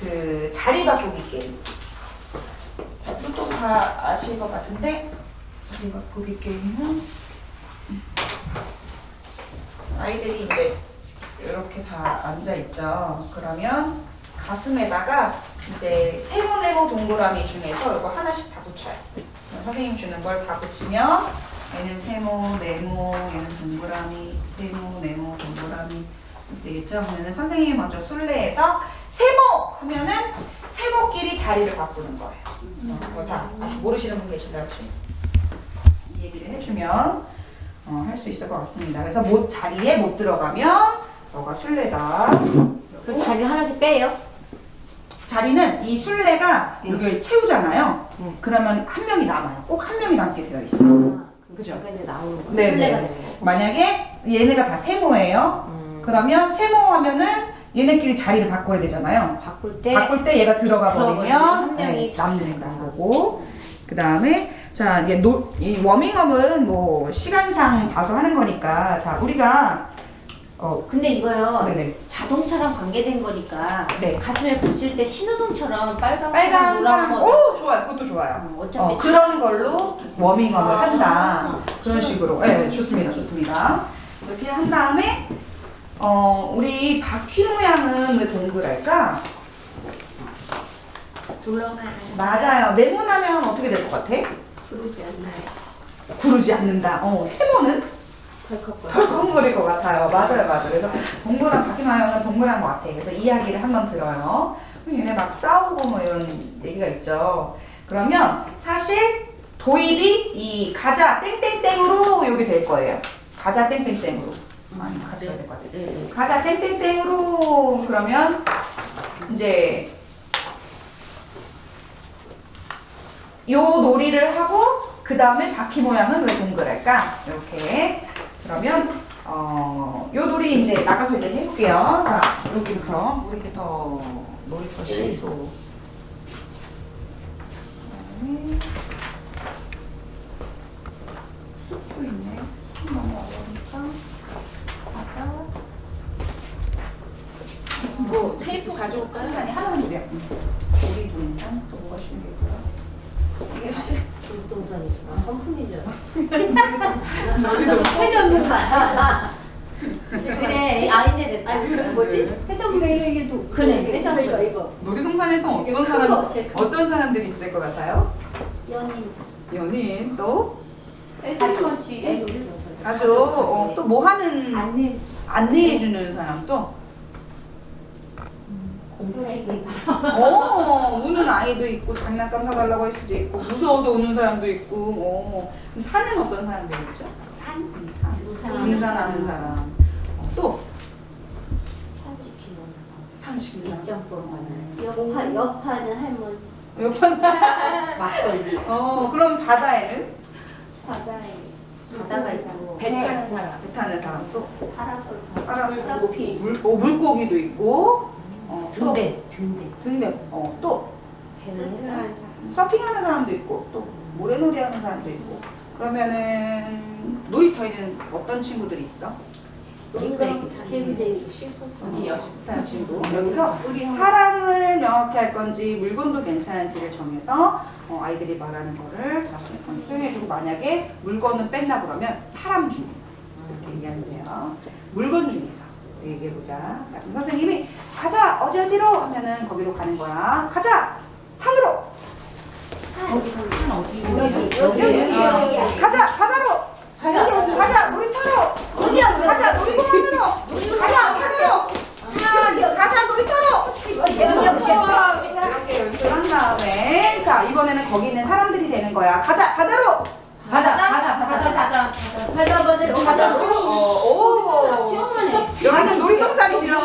그 자리 바꾸기 게임. 자, 보통 다 아실 것 같은데 자리 바꾸기 게임은 아이들이 이제 이렇게 다 앉아 있죠. 그러면 가슴에다가 이제 세모 네모 동그라미 중에서 이거 하나씩 다 붙여요. 선생님 주는 걸 다 붙이면 얘는 세모 네모 얘는 동그라미 세모 네모 동그라미 되겠죠? 그러면 선생님이 먼저 술래에서 하면은 세모끼리 자리를 바꾸는 거예요. 어, 다 아직 모르시는 분 계신가요 혹시? 이 얘기를 해주면 어, 할 수 있을 것 같습니다. 그래서 못 자리에 못 들어가면 너가 술래다. 그 자리 하나씩 빼요? 자리는 이 술래가 네. 여기를 채우잖아요. 네. 그러면 한 명이 남아요. 꼭 한 명이 남게 되어 있어요. 아, 그죠? 그죠? 이제 나오는 거. 네, 술래가 네. 되는 거. 만약에 얘네가 다 세모예요. 음. 그러면 세모 하면은 얘네끼리 자리를 바꿔야 되잖아요. 바꿀 때 바꿀 때 얘가 들어가 버리면 버리면 한 명이 네, 남는다는 잡히는 거고. 그 다음에 자 이게 노, 이 워밍업은 뭐 시간상 봐서 하는 거니까 자 우리가 어 근데 이거요. 네네. 자동차랑 관계된 거니까 네. 가슴에 붙일 때 신호등처럼 빨간 빨간 사람 거오 좋아요. 그것도 좋아요. 어, 어차피 어, 그런 걸로 워밍업을 아, 한다. 그런 신호- 식으로. 네 좋습니다. 좋습니다. 이렇게 한 다음에 어 우리 바퀴 모양은 왜 동그랄까 둘러만 맞아요 네모나면 어떻게 될 것 같아 부르지 않나요? 구르지 않는다 어 세모는 덜컥거려. 덜컹거릴 것 같아요. 맞아요, 맞아요. 그래서 동그란 바퀴 마형은 동그란 것 같아. 그래서 이야기를 한번 들어요. 그럼 얘네 막 싸우고 뭐 이런 얘기가 있죠. 그러면 사실 도입이 이 가자 땡땡땡으로 여기 될 거예요. 가자 땡땡땡으로. 많이 같이 해야 될 것 같아요. 네, 네. 가자 땡땡땡으로 그러면 이제 요 놀이를 하고 그 다음에 바퀴 모양은 왜 동그랄까? 이렇게 그러면 어, 요 놀이 이제 나가서 이제 해볼게요. 자 여기부터 우리부터 놀이터 시소. 그다음에 숲도 있네. 숲 너무 어려우니까 바다. 뭐 테이프 가져올까요? 아니 하나만 드려. 우리 동영상 또 뭐가 있고요. 이게 사실 불동산 있어. 선풍기잖아. 그래, 이 아이네 됐다. 아니 그 뭐지? 회전문가 얘기도 그래, 회전문가 회전문가. 이거 놀이동산에서 어떤 큰 사람 거, 거. 어떤 사람들이 있을 것 같아요? 연인. 연인 또 애들만 쥐게 아주 어, 또 뭐 하는 안내 안내해 주는 사람 또 공동에서 어, 우는 아이도 있고 장난감 사달라고 할 수도 있고 무서워서 우는 사람도 있고 어, 그럼 사는 어떤 사람들 있죠? 산? 음, 산. 등산하는 등산 하는 사람. 어, 또? 산 지키는 산 지키는 사람. 입장 보러 가는. 여파 여파는 할머니. 옆에 막걸리. 어 그럼 바다에는? 바다에 바다가 있고. 배 네. 타는 사람. 배 타는 사람 또? 파라솔. 바람 물고기. 물, 어, 물고기도 있고 어, 또 등대. 등대. 등대. 어 또 배는 surf하는 사람 서핑하는 사람도 있고 또 모래놀이 하는 사람도 있고. 그러면은 놀이터에는 어떤 친구들이 있어? 개구쟁이 시소 여기 여식부터 친구. 여기서 사람을 명확히 할 건지 물건도 괜찮은지를 정해서 어, 아이들이 말하는 거를 다시 한번 수용해주고 만약에 물건은 뺐나 그러면 사람 중에서 이렇게 얘기하면 돼요. 물건 중에서 얘기해보자. 자 그럼 선생님이 가자. 어디 어디로? 하면은 거기로 가는 거야. 가자. 산으로. 거기서 산 어디? 여기, 여기, 여기, 어, 여기. 가자. 바다로. 가자. 가자. 놀이터로. 가자. 놀이공원으로. 가자. 산으로. 산 가자. 놀이터로. 이렇게 연습을 한 다음에 자 이번에는 거기 있는 사람들이 되는 거야. 가자. 바다로. 바다, 바다, 바다, 바다. 바다, 바다, 바다. 오. 시원하네. 여기는 놀이동산이죠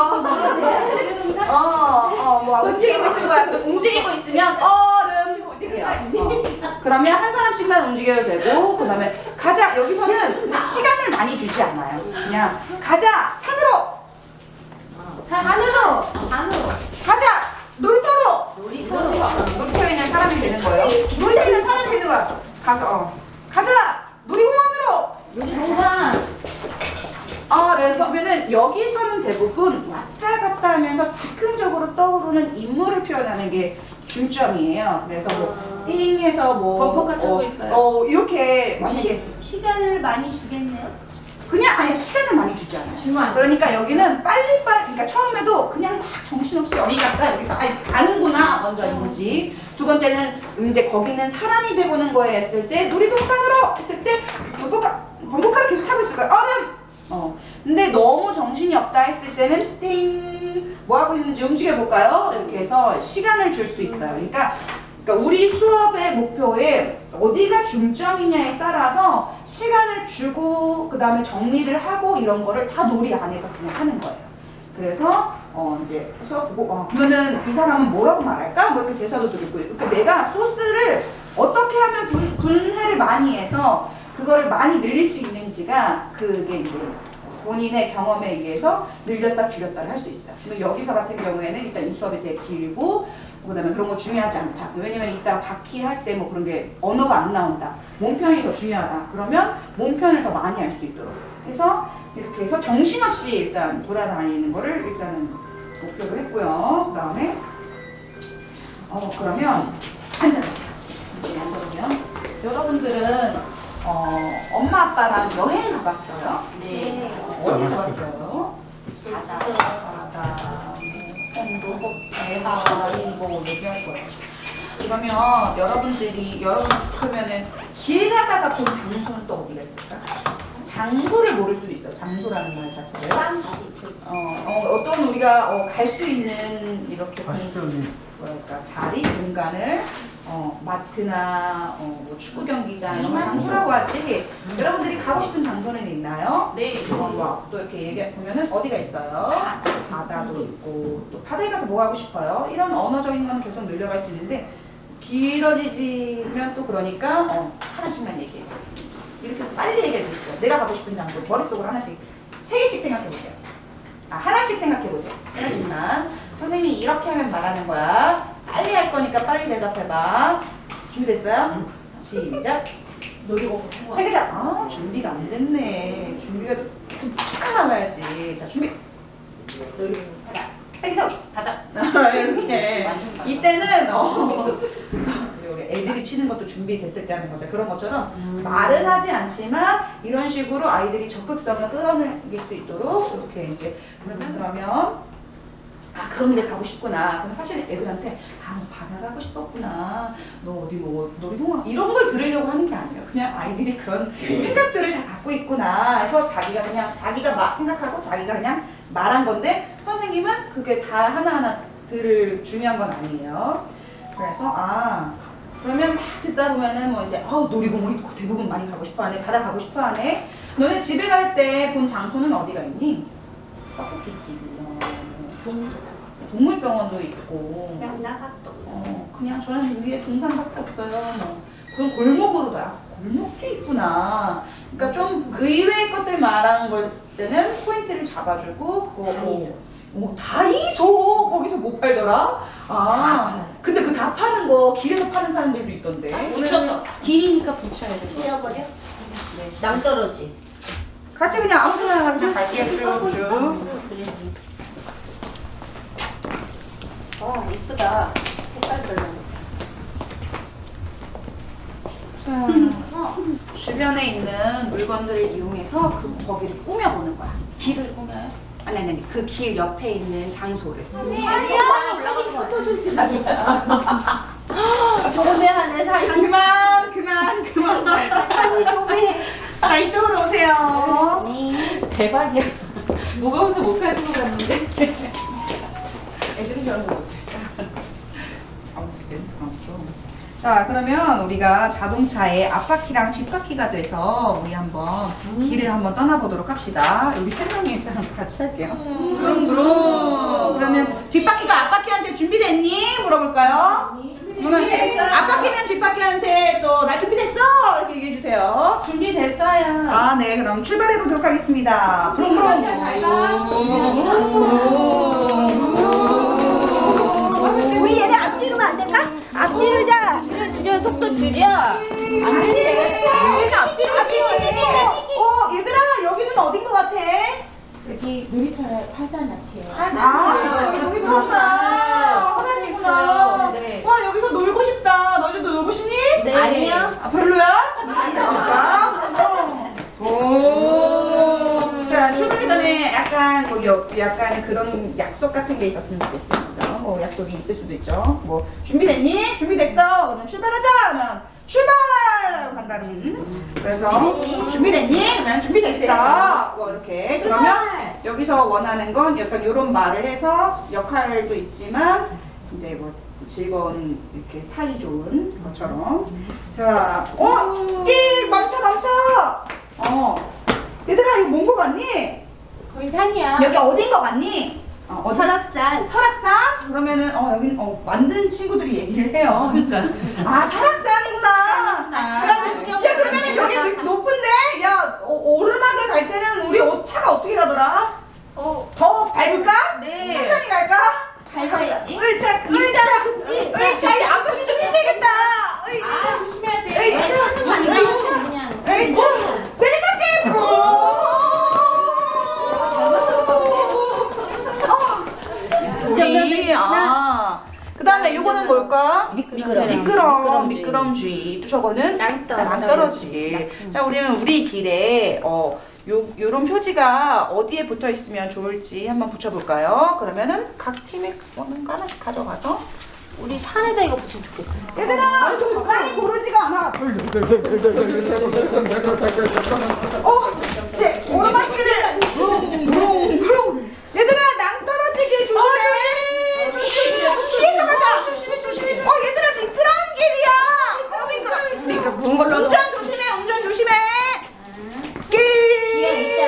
어 어 뭐 움직이고 있는 거야 움직이고 있으면 얼음 어디야 어. 그러면 한 사람씩만 움직여도 되고 그 다음에 가자 여기서는 시간을 많이 주지 않아요 그냥 가자 산으로 산으로. 산으로. 가자 놀이터로 놀이터로. 놀이터에 있는 사람이 되는 거예요 놀이터에 있는 사람이 되는 거야 가서 어. 가자 놀이공원으로 놀이동산. 그러면은 여기서는 대부분 왔다 갔다 하면서 즉흥적으로 떠오르는 인물 분노를 표현하는 게 중점이에요. 그래서 뭐 아. 띵해서 뭐 범퍼 같은 거 어, 있어요? 어, 이렇게 만약에 시간을 많이 주겠네요. 그냥 아니 시간을 많이 주지 않아요. 돼. 그러니까 여기는 빨리빨리 그러니까 처음에도 그냥 막 정신없이 여기 갔다 여기 가 아니, 가는구나 먼저 이거지 두 번째는 이제 거기는 사람이 돼보는 거에 했을 때 놀이동산으로 했을 때 번복가 번복가를 계속 하고 있을 거야 얼음 어 근데 너무 정신이 없다 했을 때는 띵 뭐 하고 있는지 움직여 볼까요 이렇게 해서 시간을 줄 수 있어요 그러니까 그러니까 우리 수업의 목표에 어디가 중점이냐에 따라서 시간을 주고 그 다음에 정리를 하고 이런 거를 다 놀이 안에서 그냥 하는 거예요. 그래서 어 이제 수업 보고 어, 그러면은 이 사람은 뭐라고 말할까? 뭐 이렇게 대사도 들고 그러니까 내가 소스를 어떻게 하면 분, 분해를 많이 해서 그거를 많이 늘릴 수 있는지가 그게 이제 본인의 경험에 의해서 늘렸다 줄였다를 할 수 있어요. 지금 여기서 같은 경우에는 일단 이 수업이 되게 길고 그다음에 그런 거 중요하지 않다. 왜냐면 이따 바퀴 할 때 뭐 그런 게 언어가 안 나온다. 몸편이 더 중요하다. 그러면 몸편을 더 많이 할 수 있도록 해서 이렇게 해서 정신없이 일단 돌아다니는 거를 일단은 목표로 했고요. 그 다음에 어 그러면 앉아보세요. 이제 앉아보면 여러분들은 어 엄마 아빠랑 여행 가봤어요? 네. 어디 가봤어요? 바다. 바다, 편도, 배하, 뭐 얘기할 거예요. 그러면 여러분들이 여러분 그러면은 길 가다가 본 장소는 또 어디가 있을까? 장소를 모를 수도 있어요. 장소라는 말 자체를. 어, 어, 어떤 우리가 갈수 있는 이렇게 공- 뭐랄까 자리 공간을 어, 마트나 어, 뭐 축구 경기장 이런 거 장소라고 하지. 여러분들이 가고 싶은 장소는 있나요? 네. 어, 뭐또 이렇게 얘기해 보면은 어디가 있어요? 바다도 있고 또 바다에 가서 뭐 하고 싶어요? 이런 언어적인 건 계속 늘려갈 수 있는데 길어지면 또 그러니까 어, 하나씩만 얘기해. 이렇게 빨리 얘기해 주세요. 내가 가고 싶은 장소 머릿속으로 하나씩 세 개씩 생각해 보세요. 아 하나씩 생각해 보세요. 하나씩만. 선생님이 이렇게 하면 말하는 거야. 빨리 할 거니까 빨리 대답해봐. 준비됐어요? 시작. 놀이공원. 해보자. 아 준비가 안 됐네. 준비가 좀팍 나와야지. 자 준비. 놀이공원. 해기서 바다. 이렇게. 이때는 어. 우리 애들이 치는 것도 준비됐을 때 하는 거죠. 그런 것처럼 말은 하지 않지만 이런 식으로 아이들이 적극성을 끌어내릴 수 있도록 이렇게 이제 그러면 그러면 아 그런데 가고 싶구나. 그럼 사실 애들한테 아너 바다 가고 싶었구나. 너 어디 뭐 놀이동산 이런 걸 들으려고 하는 게 아니에요. 그냥 아이들이 그런 생각들을 다 갖고 있구나. 해서 자기가 그냥 자기가 막 생각하고 자기가 그냥 말한 건데 선생님은 그게 다 하나하나 들을 중요한 건 아니에요. 그래서 아 그러면 막 듣다 보면은 뭐 이제 아 놀이공원이 대부분 많이 가고 싶어하네 바다 가고 싶어하네 너네 집에 갈 때 본 장소는 어디가 있니? 떡볶이집 동물병원도 있고. 양나각도. 어 그냥 저는 위에 동산밖에 없어요. 뭐 그럼 골목으로 다 골목도 있구나. 그러니까 좀 그 이외의 것들 말하는 걸 때는 포인트를 잡아주고 그거 다이소. 어, 다이소? 거기서 못 팔더라? 아 근데 그 다 파는 거 길에서 파는 사람들도 있던데. 붙여서. 길이니까 붙여야 돼. 띄어버려? 낭떠러지. 같이 그냥 아무거나 그냥 갈게요. 쭉 쭉 어, 이쁘다. 색깔별로. 자 주변에 있는 물건들을 이용해서 그 거기를 꾸며보는 거야 길을 꾸며요? 아니 아니 아니 그 길 옆에 있는 장소를 아니야. 올라가는 거 조배하네 사이. 그만 그만 그만 사이 조배. 자 이쪽으로 오세요 네. 대박이야. 무거워서 못 가지고 갔는데. 애들은 저런 거 못해. 자 그러면 우리가 자동차의 앞바퀴랑 뒷바퀴가 돼서 우리 한번 길을 한번 떠나보도록 합시다. 우리 세 명이 일단 같이 할게요. 그럼 그럼. 그러면 뒷바퀴가 앞바퀴한테 준비됐니? 물어볼까요? 그러면 앞바퀴는 뒷바퀴한테 또 나 준비됐어? 이렇게 얘기해 주세요. 준비됐어요. 아 네. 그럼 출발해 보도록 하겠습니다. 그럼 그럼 같은 게 있었으면 좋겠습니다. 뭐 약속이 있을 수도 있죠. 뭐 준비됐니? 준비됐어? 그러면 출발하자. 하면 출발! 간다는. 그래서 준비됐니? 그러면 준비됐어. 뭐 이렇게. 그러면 여기서 원하는 건 약간 이런 말을 해서 역할도 있지만 이제 뭐 즐거운 이렇게 사이 좋은 것처럼. 자, 어, 이 멈춰 멈춰. 어, 얘들아 이거 뭔 거 같니? 거기 산이야. 여기 어딘 거 같니? 어, 어디? 설악산. 설악산? 그러면은 어 여기는 어 만든 친구들이 얘기를 해요. 그러니까. 아 설악산이구나. 그러면 야 그러면은 여기 높- 높은데 야 어, 오르막을 갈 때는 우리 어, 차가 어떻게 가더라? 어. 더 밟을까? 네. 천천히 갈까? 밟아야지. 의자 의자 의자 이 아버지 좀 힘들겠다. 의자 조심해 요거는 뭘까? 미끄럼. 미끄럼 미끄럼주의 또 저거는 낭떠. 낭떠러지 자 우리는 우리 길에 어 요, 요런 표지가 어디에 붙어 있으면 좋을지 한번 붙여볼까요? 그러면은 각 팀에 오는 거 하나씩 가져가서 우리 산에다 이거 붙이면 좋겠다. 얘들아 많이 고르지가 않아 어 이제 오르막길을 얘들아 낭떠러지길 조심해 조심해 피해서 가자 조심해 조심해 어 얘들아 미끄러운 길이야 어 미끄러 미끄러운 걸로 운전 조심해 운전 조심해 뒤에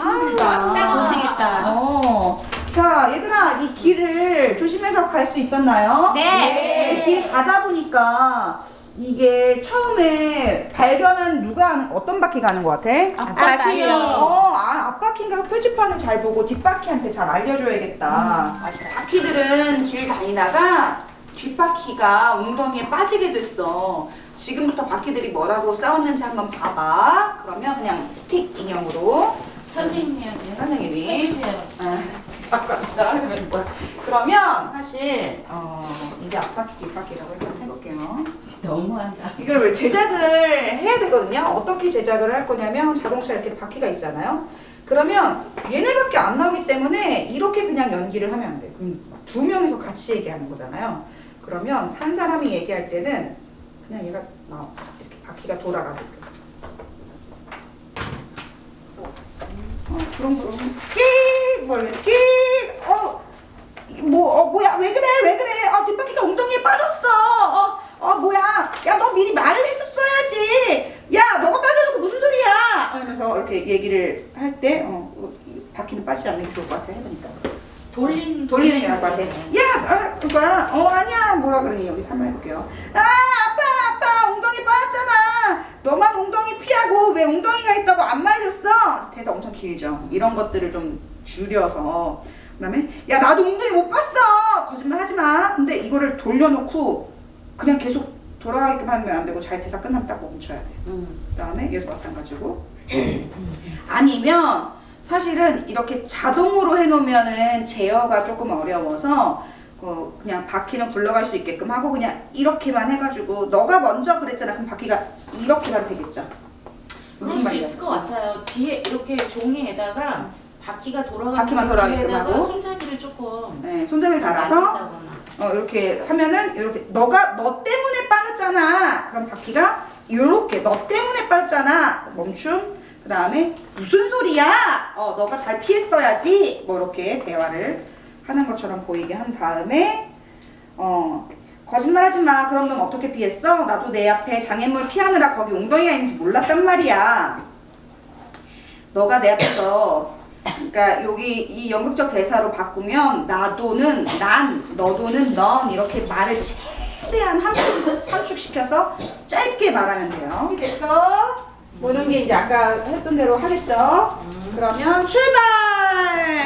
아, 고생했다. 어. 자, 얘들아, 이 길을 조심해서 갈 수 있었나요? 네. 길 가다 보니까 이게 처음에 발견은 누가 하는, 어떤 바퀴가 하는 것 같아? 앞바퀴요. 어, 아, 앞바퀴인가 표지판을 잘 보고 뒷바퀴한테 잘 알려줘야겠다. 바퀴들은 길 다니다가 뒷바퀴가 웅덩이에 빠지게 됐어. 지금부터 바퀴들이 뭐라고 싸웠는지 한번 봐봐. 그러면 그냥 스틱 인형으로 선생님이 해야 돼요. 선생님이 해주세요. 아, 그러면 뭐야. 그러면 사실 어, 이게 앞바퀴 뒷바퀴라고 일단 해볼게요. 너무한다. 이걸 왜 제작을 해야 되거든요. 어떻게 제작을 할 거냐면 자동차 이렇게 바퀴가 있잖아요. 그러면 얘네밖에 안 나오기 때문에 이렇게 그냥 연기를 하면 안 돼. 그럼 두 명이서 같이 얘기하는 거잖아요. 그러면 한 사람이 얘기할 때는 그냥 얘가 나와. 이렇게 바퀴가 돌아가게끔. 어, 그럼 그럼 끼 모르겠 끼 어. 뭐, 어, 뭐야, 왜 그래, 왜 그래, 어, 뒷바퀴가 엉덩이에 빠졌어, 어, 어, 뭐야, 야, 너 미리 말을 해줬어야지, 야, 너가 빠져놓고 무슨 소리야, 이러면서 이렇게 얘기를 할 때, 어, 어, 이 바퀴는 빠지지 않는 게 좋을 것 같아, 해보니까. 돌리는 돌리는 게 나을 것 같아. 야, 아, 그거야, 어, 아니야, 뭐라 그러니, 여기서 한번 해볼게요. 아, 아파, 아파, 엉덩이 빠졌잖아. 너만 엉덩이 피하고 왜 엉덩이가 있다고 안 말해줬어? 대사 길죠. 이런 것들을 좀 줄여서. 그 다음에, 야, 나도 엉덩이 못 봤어. 거짓말 하지 마. 근데 이거를 돌려놓고 그냥 계속 돌아가게끔 하면 안 되고 잘 대사 끝나면 딱 멈춰야 돼. 그 다음에 얘도 마찬가지고. 아니면 사실은 이렇게 자동으로 해놓으면은 제어가 조금 어려워서 그 그냥 바퀴는 굴러갈 수 있게끔 하고 그냥 이렇게만 해가지고 너가 먼저 그랬잖아. 그럼 바퀴가 이렇게만 되겠죠. 그럴 수? 있을 것 같아요. 뒤에 이렇게 종이에다가 바퀴가 돌아가는 바퀴만 돌아가게끔 뒤에다가 하고. 손잡이를 조금 네, 손잡이를 달아서 만든다거나. 어, 이렇게 하면은 이렇게 너가 너 때문에 빠졌잖아. 그럼 바퀴가 이렇게 너 때문에 빠졌잖아. 멈춤. 그 다음에 무슨 소리야? 어, 너가 잘 피했어야지. 뭐 이렇게 대화를 하는 것처럼 보이게 한 다음에 어. 거짓말하지 마. 그럼 넌 어떻게 피했어? 나도 내 앞에 장애물 피하느라 거기 웅덩이가 있는지 몰랐단 말이야. 너가 내 앞에서 그러니까 여기 이 연극적 대사로 바꾸면 나도는 난, 너도는 넌 이렇게 말을 최대한 함축, 함축시켜서 짧게 말하면 돼요. 됐어? 뭐 이런 게 이제 아까 했던 대로 하겠죠? 그러면 출발!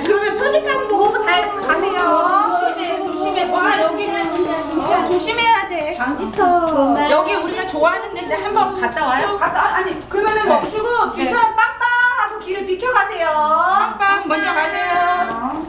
그러면 표지판 보고 잘 가세요. 조심해, 조심해. 와, 여기는 진짜 조심해야 돼. 방지턱. 여기 우리가 좋아하는 데인데 한번 갔다 와요. 갔다, 아니, 그러면은 멈추고 뒤처럼 빵빵 하고 길을 비켜가세요. 빵빵 먼저 가세요.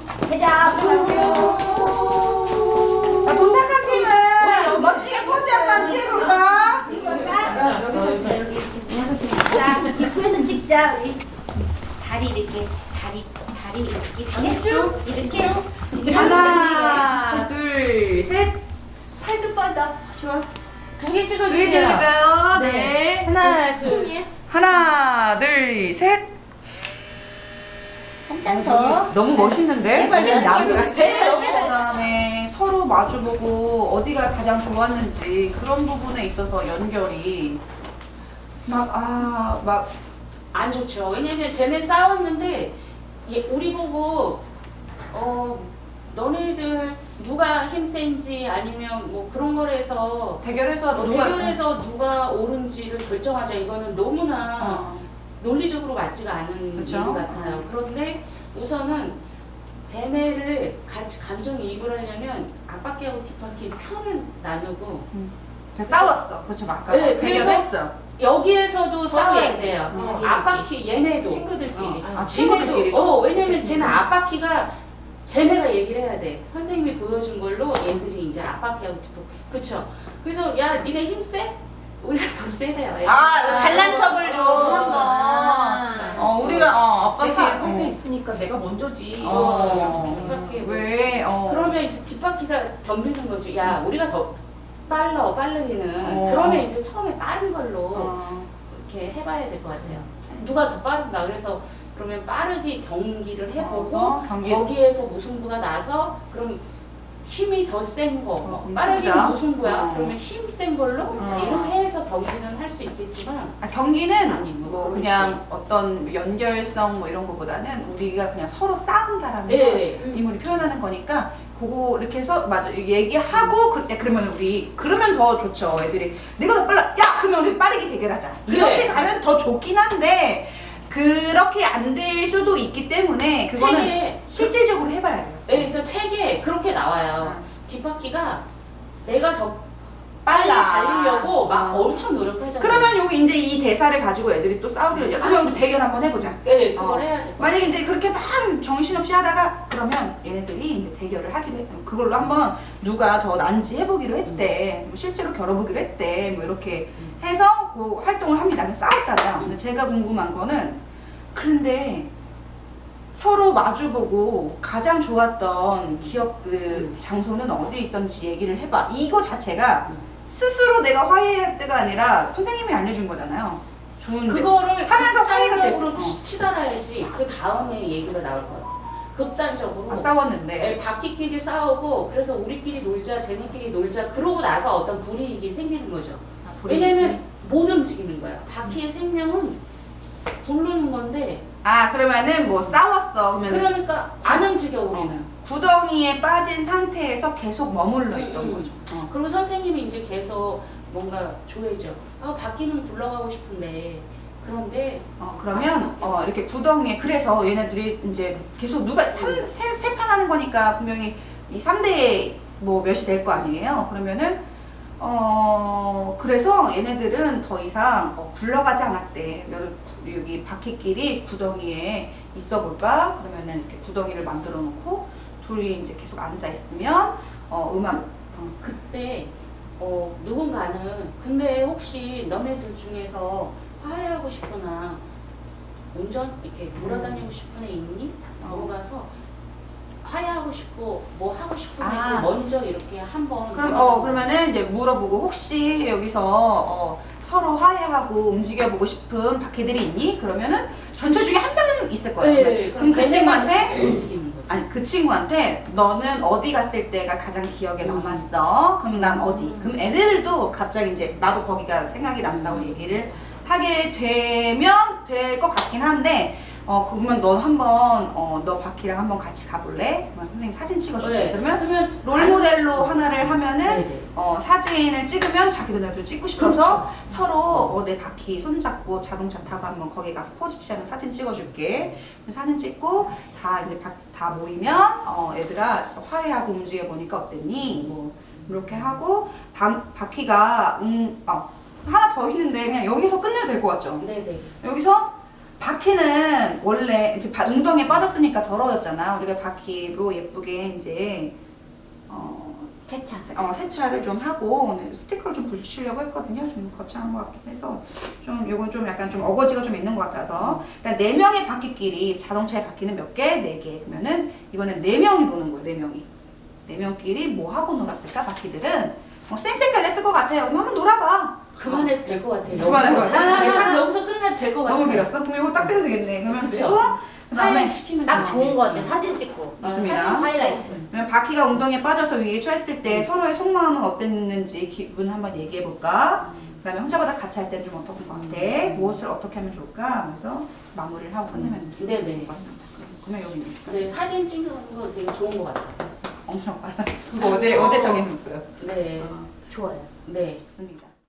두개 찍어주세요. 찍을까요? 네. 네. 하나, 둘. 팀이에요? 하나, 둘, 셋. 한장 더. 너무 멋있는데? 네, 빨리 네, 빨리 나무가. 빨리. 그다음에 서로 마주보고 어디가 가장 좋았는지 그런 부분에 있어서 연결이 막아막 안 좋죠. 왜냐면 쟤네 싸웠는데 얘 우리 보고 어 너네들 누가 힘센지 아니면 뭐 그런 거에서 대결해서 뭐 누가 대결해서 누가 옳은지를 결정하자 이거는 너무나 어. 논리적으로 맞지가 않은 그쵸? 얘기 같아요. 그런데 우선은 쟤네를 같이 감정이입을 하려면 앞바퀴하고 뒷바퀴 편을 나누고 싸웠어. 그렇죠. 막 아까 네, 대결했어. 여기에서도 싸워야 돼요. 자기들끼리. 앞바퀴 얘네도 친구들끼리. 어. 아, 친구들끼리도? 어, 왜냐면 쟤는 앞바퀴가 쟤네가 얘기를 해야 돼. 선생님이 보여준 걸로 얘들이 이제 앞바퀴하고 뒷바퀴. 그쵸? 그래서 야 니네 힘 세? 우리가 더 세대요. 아, 잘난 척을 좀 한번. 아. 어, 우리가 어, 아빠 내가 어. 앞에 있으니까 내가 먼저지. 어. 뒷바퀴. 왜? 어. 그러면 이제 뒷바퀴가 덤비는 거지. 야 우리가 더 빨라 빠르기는. 어. 그러면 이제 처음에 빠른 걸로 어. 이렇게 해봐야 될 것 같아요. 누가 더 빠른가? 그래서 그러면 빠르게 경기를 해보고 어, 경기. 거기에서 무승부가 나서 그럼 힘이 더 센 거, 어, 뭐 빠르게 진짜? 무승부야. 어. 그러면 힘 센 걸로 어. 이렇게 해서 경기는 할 수 있겠지만 아, 경기는 아니, 뭐 뭐 그냥 어떤 연결성 뭐 이런 거보다는 우리가 그냥 서로 싸운다라는 거 네. 인물이 표현하는 거니까 그거 이렇게 해서 맞아 얘기하고 그때 그러면 우리 그러면 더 좋죠 애들이 내가 더 빨라 야 그러면 우리 빠르게 대결하자 이렇게 그래. 가면 더 좋긴 한데 그렇게 안 될 수도 있기 때문에 그거는 책에 실질적으로 해봐야 돼요. 네, 그 책에 그렇게 나와요. 뒷바퀴가 내가 더 빨리 빨라. 달리려고 막 어. 엄청 노력하잖아요. 그러면 여기 이제 이 대사를 가지고 애들이 또 싸우기로 해. 그러면 우리 대결 한번 해보자. 네, 그걸 어. 해야 돼. 만약에 이제 그렇게 막 정신없이 하다가 그러면 얘네들이 이제 대결을 하기로 했 그걸로 한번 누가 더 난지 해보기로 했대. 뭐 실제로 겨뤄보기로 했대. 뭐 이렇게 해서 그 활동을 합니다. 싸웠잖아요. 근데 제가 궁금한 거는 그런데 서로 마주보고 가장 좋았던 기억들 장소는 어디에 있었는지 얘기를 해봐. 이거 자체가 스스로 내가 화해할 때가 아니라 선생님이 알려준 거잖아요. 좋은데. 그거를 하면서 화해가 극단적으로 됐어. 치- 치달아야지 그 다음에 얘기가 나올 거야. 극단적으로. 아, 싸웠는데. 네, 바퀴끼리 싸우고 그래서 우리끼리 놀자, 쟤네끼리 놀자 그러고 나서 어떤 불이익이 생기는 거죠. 왜냐면 못 움직이는 거야. 바퀴의 생명은 굴르는 건데 아 그러면은 뭐 싸웠어 그러면 그러니까 안 움직여 우리는. 구덩이에 빠진 상태에서 계속 머물러 있던 음, 음. 거죠. 어. 그리고 선생님이 이제 계속 뭔가 조회죠. 아 바퀴는 굴러가고 싶은데 그런데 어, 그러면 어, 이렇게 구덩이에 그래서 얘네들이 이제 계속 누가 세판 하는 거니까 분명히 이 3대 뭐 몇이 될 거 아니에요. 그러면은 어 그래서 얘네들은 더 이상 어, 굴러가지 않았대. 여기- 바퀴끼리 구덩이에 있어 볼까? 그러면은 이렇게 구덩이를 만들어 놓고 둘이 이제 계속 앉아 있으면 어 음악 어, 그때 어 누군가는 근데 혹시 너네들 중에서 화해하고 싶거나 운전 이렇게 돌아다니고 싶은 애 있니? 어. 물어봐서 화해하고 싶고 뭐 하고 싶은 아. 애들 먼저 이렇게 한번 그럼 어 그러면은 이제 물어보고 혹시 여기서 어, 서로 화해하고 움직여보고 싶은 바퀴들이 있니? 그러면은 전체 중에 한 명은 있을 거예요. 네, 그럼 그 걔네만 친구한테 움직이는 거지. 아니 그 친구한테 너는 어디 갔을 때가 가장 기억에 음. 남았어? 그럼 난 어디? 음. 그럼 애들도 갑자기 이제 나도 거기가 생각이 난다고 음. 얘기를 하게 되면 될 것 같긴 한데 어 그러면 넌 한번 어너 바퀴랑 한번 같이 가볼래? 그러면 선생님 사진 찍어줄게. 네. 그러면 그러면 롤 모델로 하나를 하면은 네네. 어, 사진을 찍으면 자기들도 찍고 싶어서 그렇죠. 서로 어, 내 바퀴 손잡고 자동차 타고 한번 거기 가서 포즈 취하면 사진 찍어줄게. 사진 찍고 다 이제 바, 다 모이면 어, 얘들아 화해하고 움직여 보니까 어땠니? 뭐 이렇게 하고 바, 바퀴가 음, 어, 하나 더 있는데 그냥 여기서 끝내도 될 것 같죠? 네네. 여기서 바퀴는 원래 이제 바- 웅덩이에 빠졌으니까 더러워졌잖아. 우리가 바퀴로 예쁘게 이제 어, 세차. 어, 세차를 좀 하고 오늘 스티커를 좀 붙이려고 했거든요. 좀 거창한 것 같긴 해서 좀 이건 좀 약간 좀 어거지가 좀 있는 것 같아서 그러니까 네 명의 바퀴끼리 자동차의 바퀴는 몇 개? 네 개. 그러면은 이번엔 네 명이 노는 거예요. 네 명이 네 명끼리 뭐 하고 놀았을까? 바퀴들은 어, 쌩쌩 했을 것 같아요. 그럼 한번 놀아봐. 그만해도 될 것 같아요. 그만해도. 될 것 같아요. 네, 딱 여기서 끝내도 될 것 같아요. 너무 길었어? 그럼 이거 딱 빼도 되겠네. 그러면 그쵸. 하이라이트 시키면 딱 되지. 좋은 거 같아. 사진 찍고. 맞습니다. 사진 하이라이트. 그러면 바퀴가 웅덩이에 빠져서 위에 처했을 때 서로의 속마음은 어땠는지 기분 한번 얘기해 볼까? 그다음에 혼자보다 같이 할 때는 좀 어떨 것 같아? 무엇을 어떻게 하면 좋을까? 그래서 마무리를 하고 끝내면 네네. 될것 같습니다. 그러면 여기 있니까 네, 사진 찍는 거 되게 좋은 것 같아요. 엄청 빨랐어. 그거 어제 어제 정해놨어요. 네, 좋아요. 네. 좋습니다.